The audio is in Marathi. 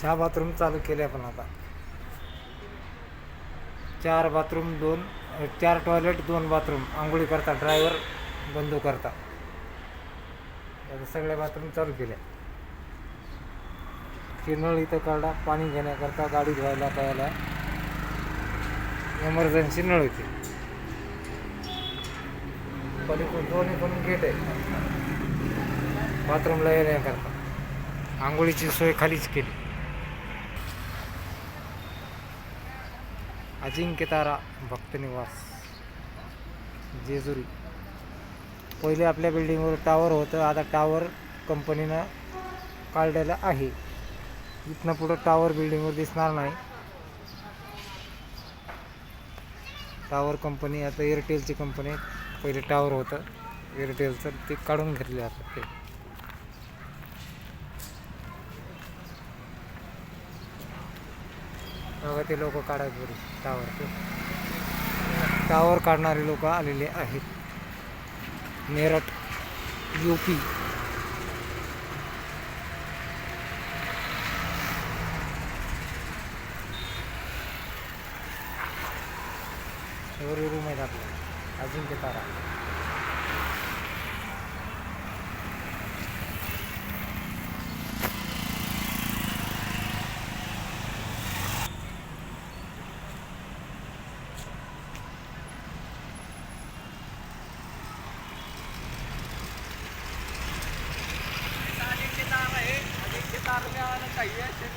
सहा बाथरूम चालू केले आपण आता. चार बाथरूम दोन चार टॉयलेट दोन बाथरूम. आंघोळी करता ड्रायव्हर बंधू करता. आता सगळ्या बाथरूम चालू केल्या ती नळ इथं काढा पाणी घेण्याकरता गाडी धुवायला प्यायला. एमर्जन्सी नळ होती. पलीकडून दोन्ही पण गेट आहे. बाथरूमला येण्याकरता. आंघोळीची सोय खालीच केली. अजिंक्यतारा भक्तनिवास जेजुरी. पहिले आपल्या बिल्डिंगवर टावर होतं. आता टावर कंपनीनं काढलेलं आहे. इथनं पुढं टावर बिल्डिंगवर दिसणार नाही. टावर कंपनी आता एअरटेलची कंपनी पहिले टावर होतं. एअरटेलचं ते काढून घेतले आता ते. बघा ते लोक काढायचे टावर ते टावर काढणारे लोक आलेले आहेत. मेरठ यू पी रूम आहेत आपल्या अजिंक्य तारा તાર લેવાના કહીએ છીએ.